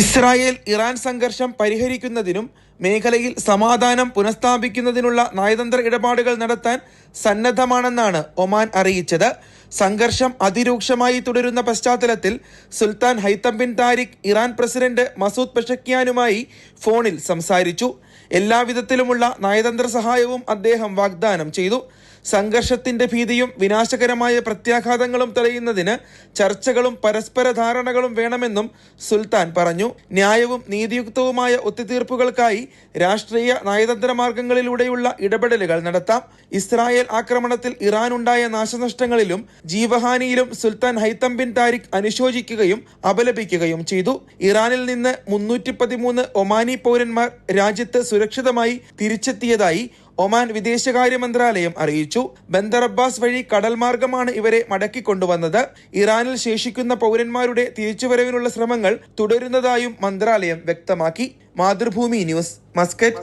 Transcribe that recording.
Israel Iran സംഘർഷം പരിഹരിക്കുന്നതിനും മേഖലയിൽ സമാധാനം പുനഃസ്ഥാപിക്കുന്നതിനുള്ള നയതന്ത്ര ഇടപാടുകൾ നടത്താൻ സന്നദ്ധമാണെന്നാണ് ഒമാൻ അറിയിച്ചത്. സംഘർഷം അതിരൂക്ഷമായി തുടരുന്ന പശ്ചാത്തലത്തിൽ Sultan Haitham bin Tariq Iran president Masoud പെഷക്യാനുമായി ഫോണിൽ സംസാരിച്ചു. എല്ലാവിധത്തിലുമുള്ള നയതന്ത്ര സഹായവും അദ്ദേഹം വാഗ്ദാനം ചെയ്തു. സംഘർഷത്തിന്റെ ഭീതിയും വിനാശകരമായ പ്രത്യാഘാതങ്ങളും തടയുന്നതിന് ചർച്ചകളും പരസ്പര ധാരണകളും വേണമെന്നും സുൽത്താൻ പറഞ്ഞു. ന്യായവും നീതിയുക്തവുമായ ഒത്തുതീർപ്പുകൾക്കായി രാഷ്ട്രീയ നയതന്ത്ര മാർഗങ്ങളിലൂടെയുള്ള ഇടപെടലുകൾ നടത്താം. ഇസ്രായേൽ ആക്രമണത്തിൽ ഇറാൻ ഉണ്ടായ നാശനഷ്ടങ്ങളിലും ജീവഹാനിയിലും സുൽത്താൻ ഹൈത്തം ബിൻ താരിഖ് അനുശോചിക്കുകയും അപലപിക്കുകയും ചെയ്തു. ഇറാനിൽ നിന്ന് മുന്നൂറ്റി പതിമൂന്ന് ഒമാനി പൗരന്മാർ രാജ്യത്ത് സുരക്ഷിതമായി തിരിച്ചെത്തിയതായി ഒമാൻ വിദേശകാര്യ മന്ത്രാലയം അറിയിച്ചു. ബന്ദർ അബ്ബാസ് വഴി കടൽ മാർഗമാണ് ഇവരെ മടക്കിക്കൊണ്ടുവന്നത്. ഇറാനിൽ ശേഷിക്കുന്ന പൗരന്മാരുടെ തിരിച്ചുവരവിനുള്ള ശ്രമങ്ങൾ തുടരുന്നതായും മന്ത്രാലയം വ്യക്തമാക്കി. Mathrubhumi news Muscat.